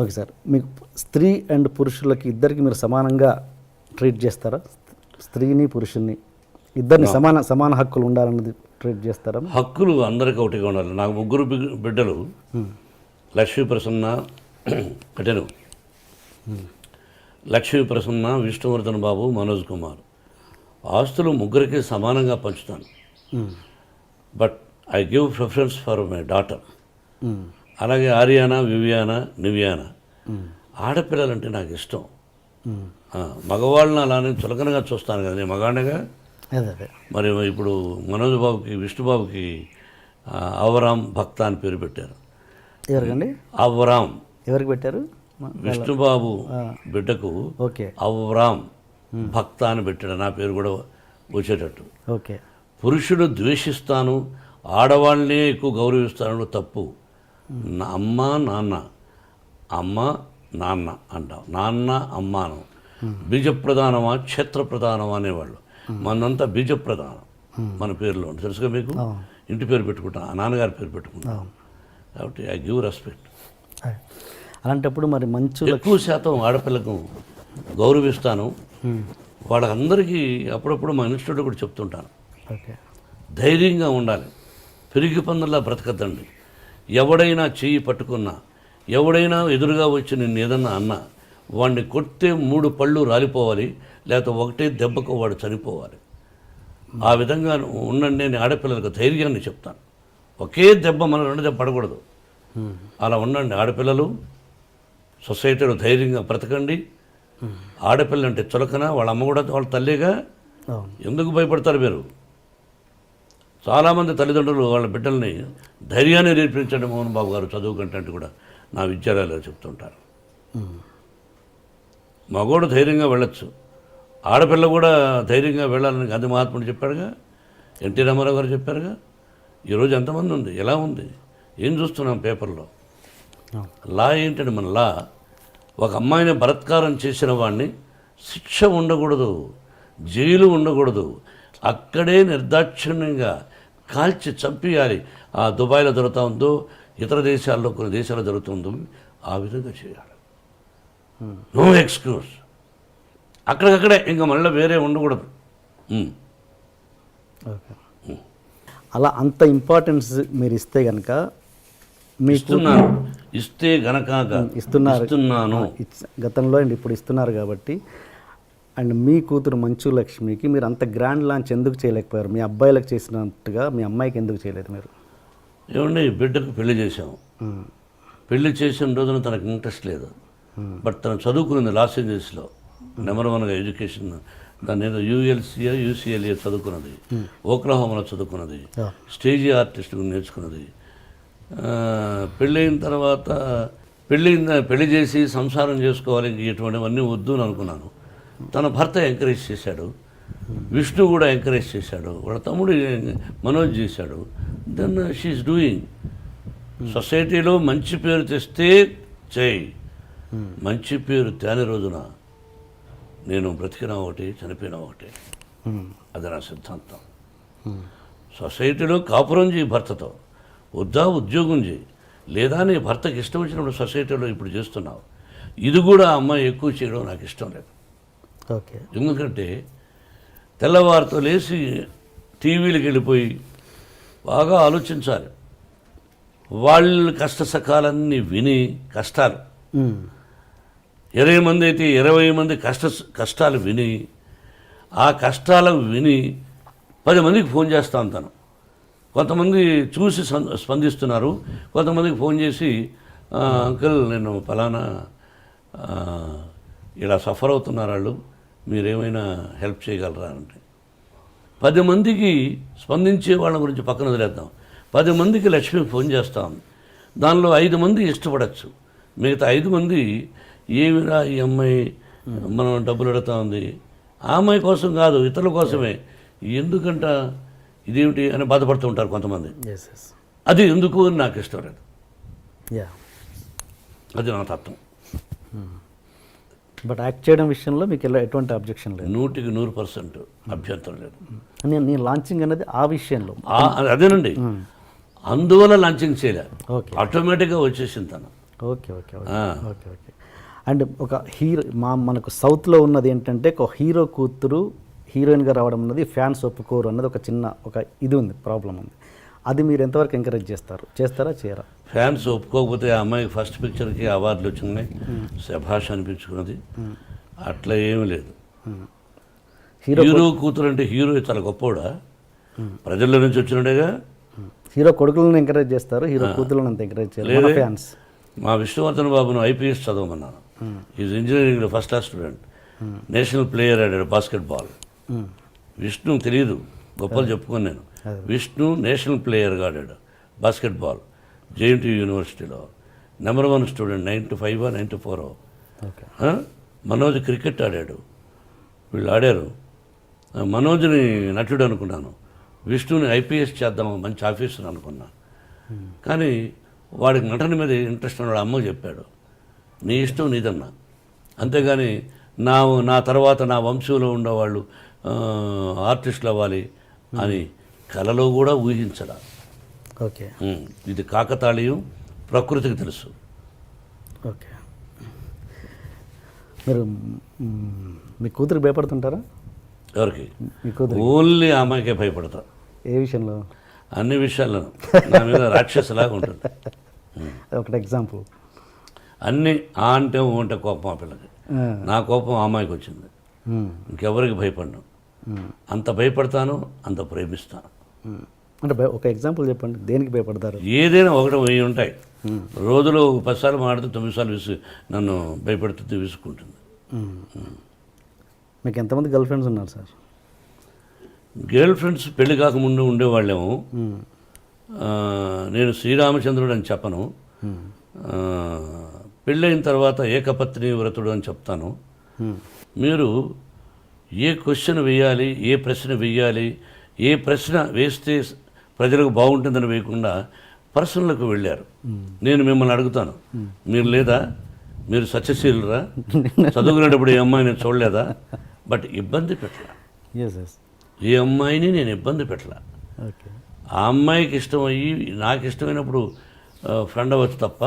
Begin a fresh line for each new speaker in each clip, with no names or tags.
Okay sir. మీకు స్త్రీ and పురుషులకి ఇద్దరికి మీరు సమానంగా ట్రీట్ చేస్తారా? స్త్రీని పురుషుల్ని ఇద్దరిని సమాన సమాన హక్కులు ఉండాలన్నది ట్రీట్ చేస్తారా?
హక్కులు అందరికీ ఒకటిగా ఉండాలి. నాకు ముగ్గురు బిడ్డలు. లక్ష్మీ ప్రసన్న కటెను లక్ష్మీ ప్రసన్న విష్ణువర్ధన్ బాబు మనోజ్ కుమార్. ఆస్తులు ముగ్గురికి సమానంగా పంచుతాను. But I give preference for my daughter. అలాగే ఆర్యానా వివియానా నివియానా. ఆడపిల్లలంటే నాకు ఇష్టం. మగవాళ్ళని అలానే చులకనగా చూస్తాను కదా నేను మగాడిగా మరి ఇప్పుడు మనోజ్ బాబుకి విష్ణుబాబుకి అవరాం భక్త అని పేరు పెట్టారు.
ఎవరికండి?
అవరాం.
ఎవరికి పెట్టారు?
విష్ణుబాబు బిడ్డకు
ఓకే.
అవరాం భక్త అని పెట్టాడు. నా పేరు కూడా వచ్చేటట్టు.
ఓకే.
పురుషుడు ద్వేషిస్తాను ఆడవాళ్ళనే ఎక్కువ గౌరవిస్తాను తప్పు. అమ్మ నాన్న. అమ్మ నాన్న అంటాం. నాన్న అమ్మాను బీజ ప్రధానమా క్షేత్ర ప్రధానమా అనేవాళ్ళు. మనంతా బీజ ప్రధానం మన పేరులో ఉంది తెలుసుగా మీకు? ఇంటి పేరు పెట్టుకుంటాం. ఆ నాన్నగారి పేరు పెట్టుకుంటాం. కాబట్టి ఐ గివ్ రెస్పెక్ట్.
అలాంటప్పుడు మరి మంచు
ఎక్కువ శాతం ఆడపిల్లకు గౌరవిస్తాను. వాళ్ళందరికీ అప్పుడప్పుడు మా ఇన్స్టిట్యూట్ కూడా చెప్తుంటాను. ధైర్యంగా ఉండాలి. పెరిగి పందుల్లా బ్రతకద్దండి. ఎవడైనా చెయ్యి పట్టుకున్నా ఎవడైనా ఎదురుగా వచ్చి నిన్ను ఏదన్నా అన్నా వాడిని కొడితే మూడు పళ్ళు రాలిపోవాలి లేకపోతే ఒకటే దెబ్బకు వాడు చనిపోవాలి. ఆ విధంగా ఉండండి నేను ఆడపిల్లలకు ధైర్యాన్ని చెప్తాను. ఒకే దెబ్బ మన రెండు దెబ్బ పడకూడదు. అలా ఉండండి ఆడపిల్లలు సొసైటీలో ధైర్యంగా బ్రతకండి. ఆడపిల్ల అంటే చులకన వాళ్ళ అమ్మ కూడా వాళ్ళ తల్లిగా. ఎందుకు భయపడతారు మీరు? చాలామంది తల్లిదండ్రులు వాళ్ళ బిడ్డల్ని ధైర్యాన్ని నేర్పించండి మోహన్ బాబు గారు చదువు కంటే అంటే కూడా నా విద్యాలయాలు చెప్తుంటారు. మగోడు ధైర్యంగా వెళ్ళొచ్చు. ఆడపిల్ల కూడా ధైర్యంగా వెళ్ళాలని గాంధీ మహాత్ముడు చెప్పాడుగా ఎన్టీ రామారావు గారు చెప్పారుగా ఈరోజు ఎంతమంది ఉంది? ఎలా ఉంది? ఏం చూస్తున్నాం పేపర్లో. లా ఏంటంటే మన లా? ఒక అమ్మాయిని బలత్కారం చేసిన వాడిని శిక్ష ఉండకూడదు జైలు ఉండకూడదు అక్కడే నిర్దాక్షిణ్యంగా కాల్చి చంపేయాలి. ఆ దుబాయ్లో జరుగుతూ ఉందో ఇతర దేశాల్లో కొన్ని దేశాల్లో జరుగుతుందో ఆ విధంగా చేయాలి. No excuse. అక్కడికక్కడే ఇంకా మళ్ళీ వేరే ఉండకూడదు.
అలా అంత ఇంపార్టెన్స్ మీరు ఇస్తే కనుక
ఇస్తున్నాను. ఇస్తే గనక
ఇస్తున్నారు.
ఇస్తున్నాను.
గతంలో అండ్ ఇప్పుడు ఇస్తున్నారు కాబట్టి అండ్ మీ కూతురు మంచు లక్ష్మికి మీరు అంత గ్రాండ్ లాంచ్ ఎందుకు చేయలేకపోయారు? మీ అబ్బాయిలకు చేసినట్టుగా మీ అమ్మాయికి ఎందుకు చేయలేదు మీరు?
ఏమండి బిడ్డకు పెళ్ళి చేశాం.
మ్మ్.
పెళ్ళి చేసిన రోజున తనకు ఇంట్రెస్ట్ లేదు. బట్ తను చదువుకున్నది లాస్ ఏంజల్స్లో నెంబర్ వన్గా ఎడ్యుకేషన్ దాని ఏదో యూఎల్సీఏ యూసీఎల్ఏ చదువుకున్నది. ఓక్లహోమాలో చదువుకున్నది. స్టేజీ ఆర్టిస్ట్ నేర్చుకున్నది. పెళ్ళైన తర్వాత పెళ్ళి పెళ్ళి చేసి సంసారం చేసుకోవాలి ఇటువంటివన్నీ వద్దు అని అనుకున్నాను. తన భర్త ఎంకరేజ్ చేశాడు. విష్ణు కూడా ఎంకరేజ్ చేశాడు. వాళ్ళ తమ్ముడు మనోజ్ చేశాడు. దెన్ షీఈస్ డూయింగ్ సొసైటీలో మంచి పేరు తెస్తే చేయి. మంచి పేరు తేని రోజున నేను బ్రతికినా ఒకటి చనిపోయినా ఒకటి. అది నా సిద్ధాంతం. సొసైటీలో కాపురం చేయి భర్తతో. వద్దా ఉద్యోగం చేయి. లేదా నీ భర్తకి ఇష్టం వచ్చినప్పుడు సొసైటీలో ఇప్పుడు చేస్తున్నావు. ఇది కూడా అమ్మాయి ఎక్కువ చేయడం నాకు ఇష్టం లేదు.
ఓకే.
ఎందుకంటే తెల్లవారితో లేచి టీవీలకు వెళ్ళిపోయి బాగా ఆలోచించాలి. వాళ్ళ కష్ట సకాలన్నీ విని కష్టాలు. ఇరవై మంది అయితే ఇరవై మంది కష్ట కష్టాలు విని ఆ కష్టాలు విని పది మందికి ఫోన్ చేస్తా ఉంటాను కొంతమంది చూసి స్పందిస్తున్నారు. కొంతమందికి ఫోన్ చేసి "ఆ, అంకుల్ నేను ఫలానా ఇలా సఫర్ అవుతున్నారు వాళ్ళు. మీరేమైనా హెల్ప్ చేయగలరా అంటే? పది మందికి స్పందించే వాళ్ళ గురించి పక్కన వదిలేద్దాం. పది మందికి లక్ష్మి ఫోన్ చేస్తాం. దానిలో ఐదు మంది ఇష్టపడచ్చు. మిగతా ఐదు మంది ఏమిరా ఈ అమ్మాయి? మనం డబ్బులు అడుగుతా ఉంది. ఆ అమ్మాయి కోసం కాదు ఇతరుల కోసమే. ఎందుకంట? ఇదేమిటి? అని బాధపడుతూ ఉంటారు కొంతమంది. అది ఎందుకు అని నాకు ఇష్టం లేదు.
యా
అది నా తత్వం.
బట్ యాక్ట్ చేయడం విషయంలో మీకు ఎలా ఎటువంటి అబ్జెక్షన్ లేదు.
నూటికి నూరు పర్సెంట్ అభ్యంతరం లేదు.
నేను నేను లాంచింగ్ అనేది ఆ విషయంలో.
అదేనండి. అందువల్ల లాంచింగ్ చేయలే
ఓకే.
ఆటోమేటిక్గా వచ్చేసింది తను.
Okay okay. Okay. Okay and ఒక హీరో మా మనకు సౌత్లో ఉన్నది ఏంటంటే ఒక హీరో కూతురు హీరోయిన్గా రావడం అన్నది ఫ్యాన్స్ ఒప్పుకోరు అన్నది ఒక చిన్న ఒక ఇది ఉంది ప్రాబ్లం ఉంది. అది మీరు ఎంతవరకు ఎంకరేజ్ చేస్తారు? చేస్తారా? చేయరా?
ఫ్యాన్స్ ఒప్పుకోకపోతే ఆ అమ్మాయికి ఫస్ట్ పిక్చర్కి అవార్డులు వచ్చినాయి. శభాష్ అనిపించుకున్నది. అట్లా ఏమీ లేదు.
హీరో
కూతురు అంటే హీరో చాలా గొప్పోడా? ప్రజల్లో నుంచి వచ్చినట్టుగా
హీరో కొడుకులను ఎంకరేజ్ చేస్తారు హీరో కూతురులను అంత ఎంకరేజ్
లేదే.
ఫ్యాన్స్
మా విష్ణువర్ధన్ బాబును ఐపీఎస్ చదవమన్నాను. ఈజ్ ఇంజనీరింగ్లో first class student national player ఆడాడు బాస్కెట్ బాల్ విష్ణు తెలియదు గొప్పలు చెప్పుకొని నేను. విష్ణు నేషనల్ ప్లేయర్గా ఆడాడు బాస్కెట్ బాల్ జేఎన్టీ యూనివర్సిటీలో. Number one student ninety five ninety four
okay.
Manoj cricket ఆడాడు. వీళ్ళు ఆడారు. మనోజ్ని నటుడు అనుకున్నాను. విష్ణుని ఐపీఎస్ చేద్దాం మంచి ఆఫీసర్ అనుకున్నా. కానీ వాడికి నటన మీద ఇంట్రెస్ట్ ఉన్నాడు అమ్మ చెప్పాడు. నీ ఇష్టం నీదన్నా. అంతేగాని నా నా తర్వాత నా వంశంలో ఉండేవాళ్ళు ఆర్టిస్టులు అవ్వాలి అని కలలో కూడా ఊహించడా
ఓకే.
ఇది కాకతాళీయం ప్రకృతికి తెలుసు.
ఓకే. మీరు మ్, మీ కూతురు భయపడుతుంటారా?
ఎవరికి?
మీ కూతురు
ఓన్లీ ఆ అమ్మాయికే భయపడతా.
ఏ విషయంలో?
అన్ని విషయాల్లోనూ. నా మీద రాక్షసులాగా ఉంటుంది.
ఒకటి ఎగ్జాంపుల్.
అన్ని ఆ అంటే ఊ అంటే కోపం ఆ పిల్లకి. నా కోపం ఆ అమ్మాయికి వచ్చింది. ఇంకెవరికి భయపడను. అంత భయపడతాను అంత ప్రేమిస్తాను.
అంటే ఒక ఎగ్జాంపుల్ చెప్పండి. దేనికి భయపడతారు?
ఏదైనా ఒకటి వెయ్యి ఉంటాయి. రోజులో ఒక పది సార్లు మాడితే తొమ్మిది సార్లు విసు నన్ను భయపెడుతుంది విసుక్కుంటుంది.
మీకు ఎంతమంది గర్ల్ ఫ్రెండ్స్ ఉన్నారు సార్?
గర్ల్ ఫ్రెండ్స్ పెళ్ళి కాకముందు ఉండేవాళ్ళేమో. నేను శ్రీరామచంద్రుడు అని చెప్పను. పెళ్ళైన తర్వాత ఏకపత్ని వ్రతుడు అని చెప్తాను. మీరు ఏ క్వశ్చన్ వేయాలి ఏ ప్రశ్న వేయాలి ఏ ప్రశ్న వేస్తే ప్రజలకు బాగుంటుందని వేయకుండా పర్సనల్కి వెళ్ళారు. నేను మిమ్మల్ని అడుగుతాను. మీరు లేదా? మీరు సత్యశీలురా? చదువుకునేటప్పుడు ఏ అమ్మాయి నేను చూడలేదా? బట్ ఇబ్బంది పెట్టలా. ఏ అమ్మాయిని నేను ఇబ్బంది పెట్టలా. ఆ అమ్మాయికి ఇష్టమయ్యి నాకు ఇష్టమైనప్పుడు ఫ్రెండ్ అవ్వచ్చు తప్ప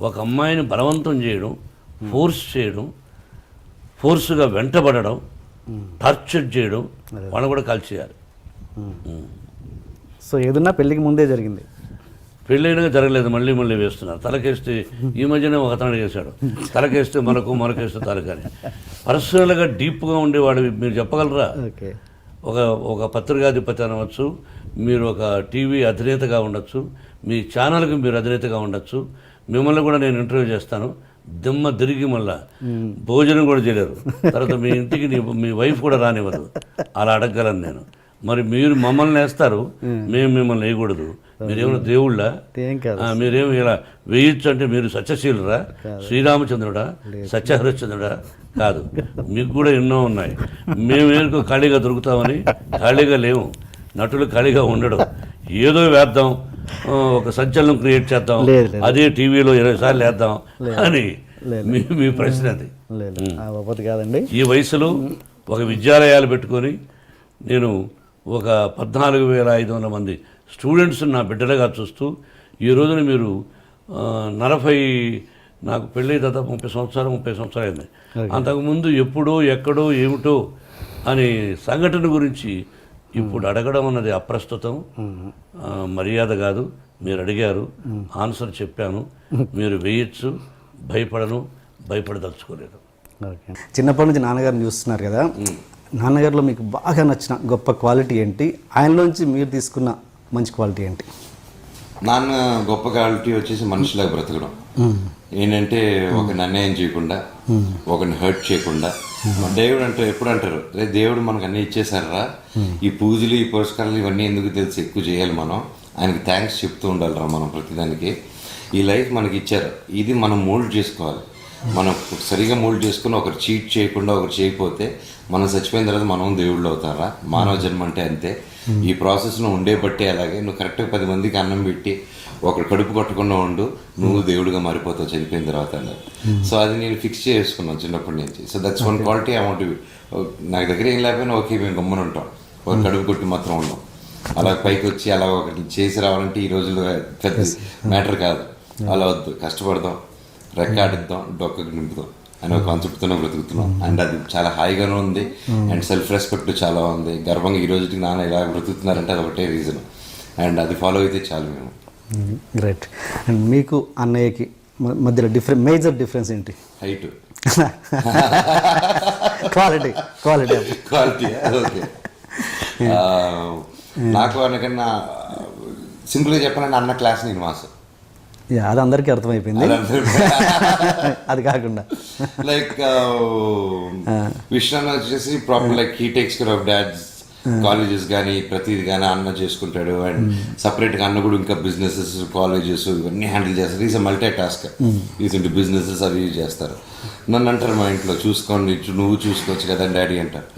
ఒక అమ్మాయిని బలవంతం చేయడం ఫోర్స్ చేయడం ఫోర్స్గా వెంటబడడం టార్చర్ చేయడం వాళ్ళని కూడా కాల్ చేయాలి
సో ఏదన్నా పెళ్ళికి ముందే జరిగింది.
పెళ్ళైనగా జరగలేదు మళ్ళీ మళ్ళీ వేస్తున్నారు. తలకేస్తే ఈ మధ్యనే ఒక అతను అడిగేశాడు. తలకేస్తే మనకు మనకేస్తే తలకని పర్సనల్గా డీప్గా ఉండేవాడు మీరు చెప్పగలరా?
ఓకే.
ఒక ఒక పత్రికాధిపతి అనవచ్చు మీరు ఒక టీవీ అధినేతగా ఉండొచ్చు మీ ఛానల్కి మీరు అధినేతగా ఉండొచ్చు మిమ్మల్ని కూడా నేను ఇంటర్వ్యూ చేస్తాను. దిమ్మ తిరిగి మళ్ళా. భోజనం కూడా చేయలేరు. తర్వాత మీ ఇంటికి మీ వైఫ్ కూడా రానివ్వదు. అలా అడగగలను నేను. మరి మీరు మమ్మల్ని వేస్తారు. మేము మిమ్మల్ని వేయకూడదు. మీరేమైనా దేవుళ్ళ? మీరేమి ఇలా వేయొచ్చు అంటే మీరు సత్యశీలురా? శ్రీరామచంద్రుడా? సత్యహరిశ్చంద్రుడా? కాదు. మీకు కూడా ఎన్నో ఉన్నాయి. మేము ఎందుకు ఖాళీగా దొరుకుతామని? ఖాళీగా లేవు నటులు ఖాళీగా ఉండడం. ఏదో వేద్దాం. ఒక సంచలనం క్రియేట్ చేద్దాం. అదే టీవీలో ఇరవై సార్లు వేద్దాం అని మీ మీ ప్రశ్న అది.
కాదండి.
ఈ వయసులో ఒక విద్యాలయాలు పెట్టుకొని నేను ఒక పద్నాలుగు వేల ఐదు వందల మంది స్టూడెంట్స్ నా బిడ్డలుగా చూస్తూ ఈ రోజున మీరు నలభై నాకు పెళ్ళి దాదాపు ముప్పై సంవత్సరాలు ముప్పై సంవత్సరాలు అయింది. అంతకుముందు ఎప్పుడో ఎక్కడో ఏమిటో అని సంఘటన గురించి ఇప్పుడు అడగడం అన్నది అప్రస్తుతం. మర్యాద కాదు. మీరు అడిగారు. ఆన్సర్ చెప్పాను. మీరు వేయచ్చు. భయపడను. భయపడదలుచుకోలేదు.
ఓకే. చిన్నప్పటి నుంచి నాన్నగారిని చూస్తున్నారు కదా. నాన్నగారిలో మీకు బాగా నచ్చిన గొప్ప క్వాలిటీ ఏంటి? ఆయనలోంచి మీరు తీసుకున్న మంచి క్వాలిటీ ఏంటి?
నాన్న గొప్ప క్వాలిటీ వచ్చేసి మనుషులాగా బ్రతకడం. ఏంటంటే ఒకరిని అన్యాయం చేయకుండా ఒకరిని హర్ట్ చేయకుండా దేవుడు అంటే ఎప్పుడు అంటారు? రే దేవుడు మనకు అన్ని ఇచ్చేసారా ఈ పూజలు ఈ పురస్కారాలు ఇవన్నీ ఎందుకు తెలిసి? ఎక్కువ చేయాలి మనం. ఆయనకి థ్యాంక్స్ చెప్తూ ఉండాలిరా మనం ప్రతిదానికి. ఈ లైఫ్ మనకి ఇచ్చారు. ఇది మనం మోల్డ్ చేసుకోవాలి. మనం సరిగా మోల్డ్ చేసుకుని ఒకరు చీట్ చేయకుండా ఒకరు చేయకపోతే మనం చచ్చిపోయిన తర్వాత మనం దేవుళ్ళు అవుతారా? మానవ జన్మ అంటే అంతే. ఈ ప్రాసెస్ను ఉండే బట్టే అలాగే నువ్వు కరెక్ట్గా పది మందికి అన్నం పెట్టి ఒకరు కడుపు కొట్టకుండా ఉండు నువ్వు దేవుడిగా మారిపోతావు చనిపోయిన తర్వాత అన్నారు. సో అది నేను ఫిక్స్ చేసుకున్నాను చిన్నప్పటి నుంచి. So that's one quality I want నాకు దగ్గర ఏం లేకపోయినా ఓకే మేము గమ్మున ఉంటాం. ఒక కడుపు కొట్టి మాత్రం ఉండం అలా పైకి వచ్చి అలా ఒకటి చేసి రావాలంటే ఈ రోజుల్లో పెద్ద మ్యాటర్ కాదు. అలా వద్దు. కష్టపడదాం. రెక్కాడిద్దాం. డొక్కకు నింపుదాం. అనే ఒక కాన్సెప్ట్తోనే బ్రతుకుతున్నాం. అండ్ అది చాలా హాయిగానే ఉంది. అండ్ సెల్ఫ్ రెస్పెక్ట్ చాలా ఉంది. గర్వంగా ఈ రోజుకి నాన్న ఇలా బ్రతుకుతున్నారంటే అది ఒకటే రీజన్ అండ్ అది ఫాలో అయితే చాలు మేము.
గ్రేట్ అండ్ మీకు అన్నయ్యకి మధ్యలో డిఫరెంట్ మేజర్ డిఫరెన్స్ ఏంటి?
Height
quality quality
quality okay నాకు అనకన్నా సింపుల్గా చెప్పాలంటే అన్న క్లాస్ నేను మాస్
యా అది అందరికీ అర్థమైపోయింది. అది కాకుండా.
లైక్ విష్ణు వచ్చేసి proper like he takes care of dad's colleges కానీ ప్రతిది కానీ అన్న చేసుకుంటాడు. అండ్ సపరేట్గా అన్న కూడా ఇంకా బిజినెసెస్ కాలేజెస్ ఇవన్నీ హ్యాండిల్ చేస్తారు. ఈజ్ మల్టీ టాస్క్ ఈజ్ ఇంటి బిజినెసెస్ అవి చేస్తారు. నన్ను అంటారు మా ఇంట్లో చూసుకోండి నువ్వు చూసుకోవచ్చు కదా డాడీ అంటారు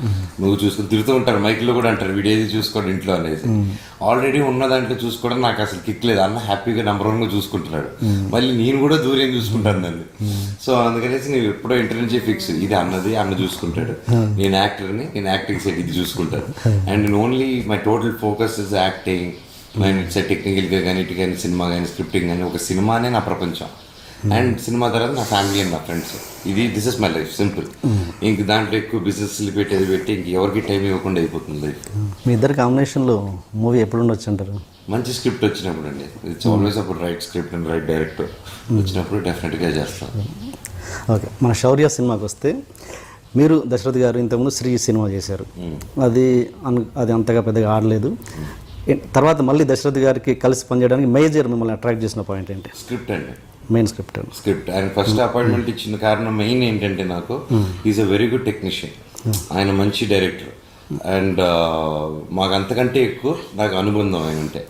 నువ్వు చూసుకొని తిరుగుతూ ఉంటారు మైక్లో కూడా అంటారు వీడేది చూసుకోండి ఇంట్లో అనేది. ఆల్రెడీ ఉన్న దాంట్లో చూసుకోవడం నాకు అసలు కిక్ లేదు. అన్న హ్యాపీగా నెంబర్ వన్గా చూసుకుంటున్నాడు. మళ్ళీ నేను కూడా దూరం చూసుకుంటాను దాన్ని. సో అందుకనేసి నేను ఎప్పుడో ఇంటర్ నుంచి ఫిక్స్ ఇది అన్నది అన్న చూసుకుంటాడు. నేను యాక్టర్ని నేను యాక్టింగ్ సైడ్ ఇది చూసుకుంటాను. And only my total focus is acting. నేను ఇట్స్ టెక్నికల్గా కానీ ఇటు కానీ సినిమా కానీ స్క్రిప్టింగ్ కానీ ఒక సినిమానే నా ప్రపంచం. అండ్ సినిమా తర్వాత నా ఫ్యామిలీ అండ్ నా ఫ్రెండ్స్. ఇది this is my life simple ఇంక దాంట్లో ఎక్కువ బిజినెస్ పెట్టి అది పెట్టి ఇంక ఎవరికి టైం ఇవ్వకుండా అయిపోతుంది లైఫ్
మీ ఇద్దరు కాంబినేషన్లో మూవీ ఎప్పుడు ఉండొచ్చు అంటారు?
మంచి స్క్రిప్ట్ వచ్చినప్పుడు అండి. ఇట్స్ ఆల్వేస్ అప్పుడు right script and right director వచ్చినప్పుడు డెఫినెట్గా చేస్తాను
ఓకే మన శౌర్య సినిమాకి వస్తే మీరు దశరథ్ గారు ఇంతకుముందు శ్రీ సినిమా చేశారు. అది అను అది అంతగా పెద్దగా ఆడలేదు. ఏ- తర్వాత మళ్ళీ దశరథ్ గారికి కలిసి పనిచేయడానికి మేజర్ మిమ్మల్ని అట్రాక్ట్ చేసిన పాయింట్ ఏంటి?
స్క్రిప్ట్ అండి.
మెయిన్ స్క్రిప్ట్
స్క్రిప్ట్ ఆయన ఫస్ట్ అపాయింట్మెంట్ ఇచ్చిన కారణం మెయిన్ ఏంటంటే నాకు is a very good technician ఆయన మంచి డైరెక్టర్ అండ్ మాకు అంతకంటే ఎక్కువ నాకు అనుబంధం ఆయన అంటే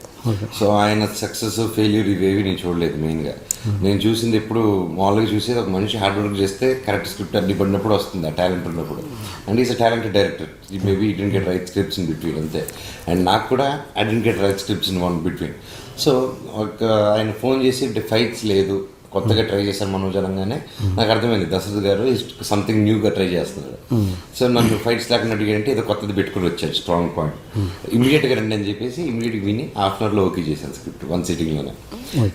సో ఆయన సక్సెస్ ఫెయిల్యూర్ ఇవేవి నేను చూడలేదు మెయిన్గా నేను చూసింది ఎప్పుడు మామూలుగా చూసేది ఒక మనిషి హార్డ్ వర్క్ చేస్తే కరెక్ట్ స్క్రిప్ట్ అన్ని పడినప్పుడు వస్తుంది ఆ టాలెంట్ ఉన్నప్పుడు. And is a talented director maybe he didn't get right scripts in between అంతే. అండ్ నాకు కూడా I didn't get right scripts in one between so ఒక ఆయన ఫోన్ చేసి ఫైట్స్ లేదు కొత్తగా ట్రై చేశాను మనోజ్ అనగానే నాకు అర్థమైంది. దశరథ్ గారు సంథింగ్ న్యూగా ట్రై చేస్తున్నారు. సో నన్ను ఫైట్స్ లేకుండా అడిగారంటే ఏదో కొత్తది పెట్టుకుని వచ్చాడు స్ట్రాంగ్ పాయింట్ ఇమీడియట్గా రండి అని చెప్పేసి ఇమీడియట్గా విని హాఫ్ అన్ అవర్లో ఓకే చేశాను స్క్రిప్ట్ వన్ సిట్టింగ్లోనే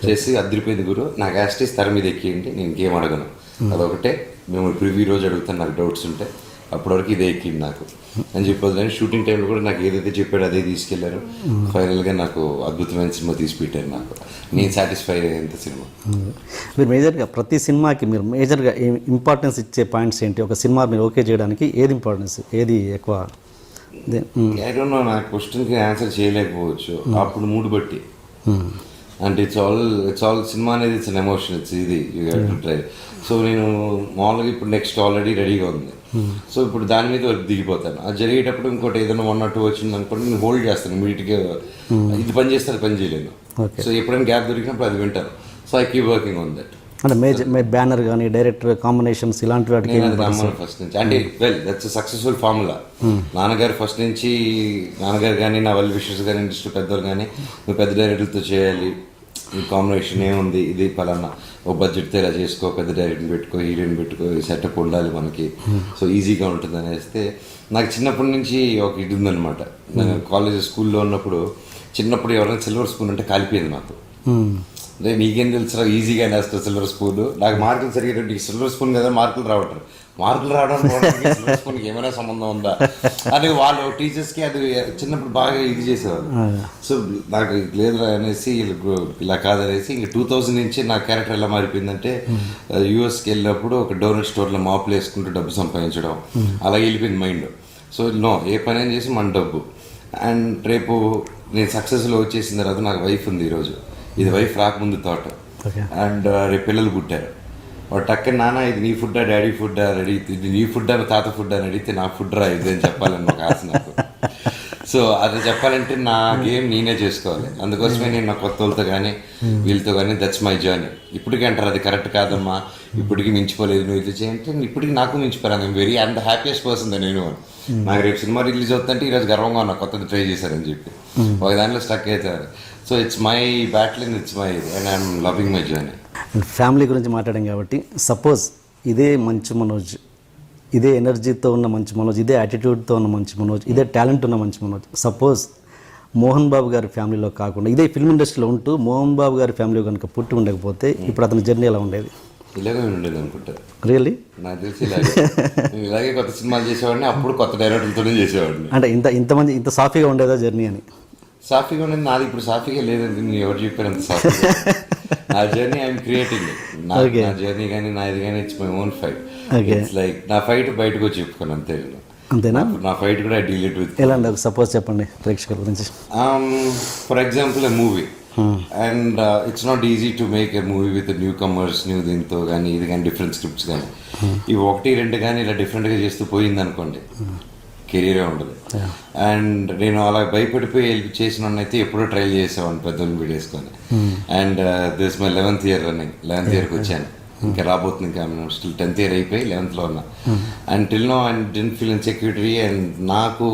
చేసి అద్దరిపోయింది గురు నాకు యాస్టీస్ తెర మీద ఎక్కియండి నేను ఇంకేం అడగను అదొకటే. మేము ప్రివ్యూ రోజు అడుగుతాను నాకు డౌట్స్ ఉంటే. అప్పటివరకు ఇదే ఎక్కింది నాకు. అని చెప్పొద్దు షూటింగ్ టైంలో కూడా నాకు ఏదైతే చెప్పాడో అదే తీసుకెళ్ళారు. ఫైనల్గా నాకు అద్భుతమైన సినిమా తీసి పెట్టారు నాకు. నేను సాటిస్ఫై అయ్యేంత సినిమా.
మీరు మేజర్గా ప్రతి సినిమాకి మీరు మేజర్గా ఇంపార్టెన్స్ ఇచ్చే పాయింట్స్ ఏంటి? ఒక సినిమా మీరు ఓకే చేయడానికి ఏది ఇంపార్టెన్స్ ఏది ఎక్కువ?
ఐ డోంట్ నో నా క్వశ్చన్కి ఆన్సర్ చేయలేకపోవచ్చు. అప్పుడు మూడు బట్టి. అంటే it's all it's all cinema అనేది ఇట్స్ ఎమోషన్ ఇట్స్ ఇది you have to try so నేను మామూలుగా ఇప్పుడు నెక్స్ట్ ఆల్రెడీ రెడీగా ఉంది. సో ఇప్పుడు దాని మీద వర్క్ దిగిపోతాను. అది జరిగేటప్పుడు ఇంకోటి ఏదైనా వన్ ఆర్ టూ వచ్చింది అనుకోండి నేను హోల్డ్ చేస్తాను ఇమీడియట్గా ఇది పని చేస్తే అది పని చేయలేను. సో ఎప్పుడైనా గ్యాప్ దొరికినప్పుడు అది వింటాను. So I keep working on that
అంటే మేజర్ బ్యానర్ కానీ డైరెక్టర్ కాంబినేషన్స్ ఇలాంటి వాటికి
ఫస్ట్ నుంచి. అంటే వెల్ దట్స్ సక్సెస్ఫుల్ ఫార్ములా నాన్నగారు ఫస్ట్ నుంచి నాన్నగారు కానీ నా వెల్ విషెస్ కానీ ఇండస్ట్రీ పెద్దలు కానీ నువ్వు పెద్ద డైరెక్టర్తో చేయాలి. ఈ కాంబినేషన్ ఏముంది ఇది పలానా. ఓ బడ్జెట్తో ఇలా చేసుకో పెద్ద డైరెక్టర్ పెట్టుకో హీరోయిన్ పెట్టుకో సెటప్ ఉండాలి మనకి. సో ఈజీగా ఉంటుంది అనేస్తే నాకు చిన్నప్పటి నుంచి ఒక ఇది ఉందన్నమాట. నేను కాలేజ్ స్కూల్లో ఉన్నప్పుడు చిన్నప్పుడు ఎవరైనా సిల్వర్ స్పూన్ అంటే కాలిపోయింది నాకు.
మ్,
అదే నీకేం తెలుసు ఈజీగా వేస్తావు సిల్వర్ స్పూన్ నాకు మార్కులు సరిగ్గా నీకు సిల్వర్ స్పూన్ కదా మార్కులు రావట్రు మార్కులు రావడం స్పూన్కి ఏమైనా సంబంధం ఉందా? అని వాళ్ళు టీచర్స్కి అది చిన్నప్పుడు బాగా ఇది చేసేవాళ్ళు. సో నాకు లేదు అనేసి ఇలా కాదనేసి ఇంక టూ థౌజండ్ నుంచి నా క్యారెక్టర్ ఎలా మారిపోయిందంటే యూఎస్కి వెళ్ళినప్పుడు ఒక డోనట్ స్టోర్లో మాపులు వేసుకుంటూ డబ్బు సంపాదించడం. అలా వెళ్ళిపోయింది మైండ్. సో నో ఏ పని చేసి మన డబ్బు. అండ్ రేపు నేను సక్సెస్లో వచ్చేసిన తర్వాత నాకు వైఫ్ ఉంది ఈరోజు. ఇది వైఫ్ రాకముందు థాట్. అండ్ రేపు పిల్లలు పుట్టారు. వాడు టక్కన నాన్న ఇది నీ ఫుడ్డా డాడీ ఫుడ్డా అని ఇది నీ ఫుడ్ అని తాత ఫుడ్ అని అడిగితే నా ఫుడ్ రా ఇది అని చెప్పాలని ఒక ఆశ నాకు. సో అది చెప్పాలంటే నా గేమ్ నేనే చేసుకోవాలి. అందుకోసమే నేను నా కొత్త వాళ్ళతో కానీ వీళ్ళతో కానీ దట్స్ మై జర్నీ ఇప్పటికీ అంటారు అది కరెక్ట్ కాదమ్మా ఇప్పటికీ మించిపోలేదు నువ్వు ఇది చేయంటే ఇప్పటికి నాకు మించిపోయాను నేను వెరీ అండ్ హ్యాపీయెస్ట్ పర్సన్ నేను నాకు రేపు సినిమా రిలీజ్ అవుతుందంటే ఈరోజు గర్వంగా ఉన్నా కొత్తది ట్రై చేశారని చెప్పి. ఒక దాంట్లో స్టక్ అవుతారు so it's my battle it's my and I'm loving my journey
family గురించి మాట్లాడాం కాబట్టి సపోజ్ ఇదే మంచి మనోజ్ ఇదే ఎనర్జీతో ఉన్న మంచి మనోజ్ ఇదే యాటిట్యూడ్తో ఉన్న మంచి మనోజ్ ఇదే టాలెంట్ ఉన్న మంచి మనోజ్. సపోజ్ మోహన్ బాబు గారి ఫ్యామిలీలో కాకుండా ఇదే ఫిల్మ్ ఇండస్ట్రీలో ఉంటూ మోహన్ బాబు గారి ఫ్యామిలీ కనుక పుట్టి ఉండకపోతే ఇప్పుడు అతని జర్నీ ఎలా ఉండేది?
ఇలాగే ఉండేది అనుకుంటా.
రియల్లీ
నాకు తెలిసి ఇలాగే. నేను ఇలాగే కొత్త సినిమాలు చేసేవాడిని అప్పుడు కొత్త డైరెక్టర్లతోనే చేసేవాడిని.
అంటే ఇంత ఇంతమంది ఇంత సాఫీగా ఉండేదా జర్నీ అని?
సాఫీగా ఉండేది నాది. ఇప్పుడు సాఫీగా లేదండి. నేను ఎవరు చెప్పారు అంత సాఫీగా? నా జర్నీ ఐఎమ్ క్రియేటింగ్ నా. నా జర్నీ కానీ నాది కానీ it's my own fight. It's like నా ఫైట్ బయటకు వచ్చి చెప్పుకోను అంతే.
అంతేనా?
నా ఫైట్ కూడా డిలీట్ విత్
ఎలా అండి సపోజ్ చెప్పండి ప్రేక్షకుల గురించి.
For example a movie and it's not easy to make a movie with newcomers new దీంతో కానీ ఇది కానీ డిఫరెంట్ స్క్రిప్ట్స్ కానీ ఇవి ఒకటి రెండు కానీ ఇలా డిఫరెంట్గా చేస్తూ పోయింది అనుకోండి కెరీరే ఉండదు. అండ్ నేను అలా భయపడిపోయి చేసిన అయితే ఎప్పుడో ట్రై చేసేవాడిని పెద్దోళ్ళని వీడేసుకొని and this my eleventh year running eleventh ఇయర్కి వచ్చాను. ఇంకా రాబోతుంది ఇంకా స్టిల్ టెన్త్ ఇయర్ అయిపోయి లెవెన్త్లో ఉన్నా. And till no and didn't feel insecurity and నాకు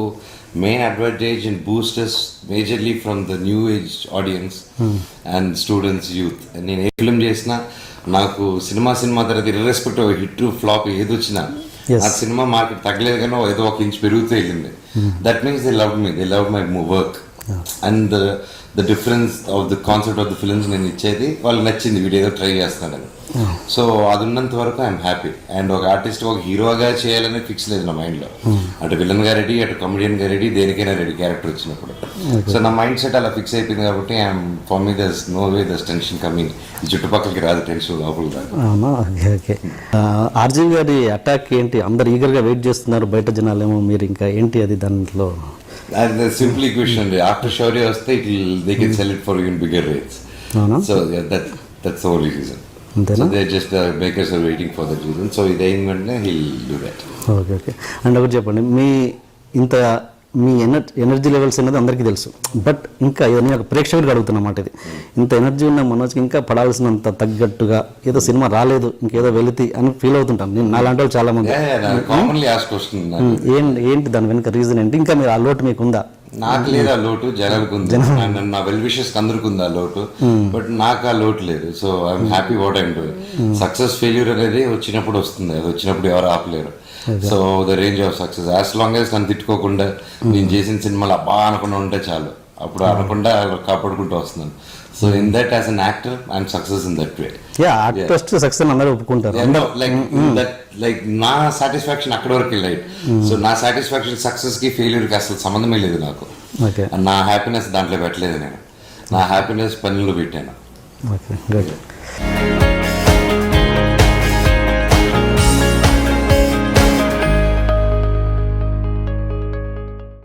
main advantage and boosters majorly from the new age audience and students youth నేను ఏ ఫిల్మ్ చేసినా నాకు సినిమా సినిమా తర్వాత ఇర్రెస్పెక్టివ్ హిట్ ఫ్లాప్ ఏది వచ్చినా. ఆ సినిమా మార్కెట్ తగ్గలేదు కానీ ఏదో ఒక ఇంచ్ పెరుగుతూ వెళ్ళింది. That means they love me they love my work and the difference of the concept of the films నేను ఇచ్చేది వాళ్ళకి నచ్చింది వీడు ఏదో ట్రై చేస్తున్నాడని సో అది ఉన్నంత వరకు ఐఎమ్ హ్యాపీ అండ్ ఒక ఆర్టిస్ట్ ఒక హీరోగా చేయాలని ఫిక్స్ లేదు నా మైండ్లో అటు విలన్గా రెడీ అటు కమెడియన్గా రెడీ దేనికైనా రెడీ క్యారెక్టర్ వచ్చినప్పుడు. సో నా మైండ్ సెట్ అలా ఫిక్స్ అయిపోయింది కాబట్టి I'm for me thus no way thus tension coming ఈ చుట్టుపక్కలకి రాదు టెన్షన్ లోపల రాదు
ఓకే ఆర్జీవి గారి అటాక్ ఏంటి? అందరు ఈగర్గా వెయిట్ చేస్తున్నారు బయట జనాలేమో మీరు ఇంకా ఏంటి అది దాంట్లో?
And the simple equation, after Shaurya వస్తే it will, they can sell it for even bigger rates.
అవునా
So yeah, that, that's the only reason.
అంతేనా
So they're just, the makers are waiting for that reason. So ఇది అయిన వెంటనే he'll do that.
Okay okay and ఒకటి చెప్పండి మీ ఇంత మీ energy energy levels అనేది అందరికీ తెలుసు. బట్ ఇంకా నేను ఒక ప్రేక్షకుడికి అడుగుతున్నమాట ఇది. ఇంత ఎనర్జీ ఉన్న మనోజ్కి ఇంకా పడాల్సినంత తగ్గట్టుగా ఏదో సినిమా రాలేదు ఇంకేదో వెళితే అని ఫీల్ అవుతుంటాను నేను. నాలాంటి వాళ్ళు చాలా మంది
Yeah, yeah, నాకు commonly asked question. నాకు.
ఏం ఏంటి దాని వెనుక రీజన్ ఏంటి? ఇంకా మీరు ఆ లోటు మీకు ఉందా?
నాకు లేదు ఆ లోటు జనాలకు ఉంది. నా- నా వెల్ విషెస్ అందరికి ఉంది ఆ లోటు. బట్ నాకు ఆ లోటు లేదు. So I'm happy what I'm doing success failure అనేది వచ్చినప్పుడు వస్తుంది. అది వచ్చినప్పుడు ఎవరు ఆపలేరు. So the range of success. As long as నన్ను తిట్టుకోకుండా నేను చేసిన సినిమాలు అబ్బా అనకుండా ఉంటే చాలు. అప్పుడు అనకుండా కాపాడుకుంటూ వస్తున్నాను. So in that as an actor I'm success in that way.
Yeah artist success అందరూ ఒప్పుకుంటారు.
లైక్ దట్ లైక్ నా సాటిస్ఫాక్షన్ అక్కడ వరకు లైట్ సో నా సాటిస్ఫాక్షన్ సక్సెస్కి ఫెయిల్యూర్కి అసలు సంబంధమే లేదు నాకు. నా హ్యాపీనెస్ దాంట్లో పెట్టలేదు నేను. నా హ్యాపీనెస్ పనులు పెట్టాను.
ఓకే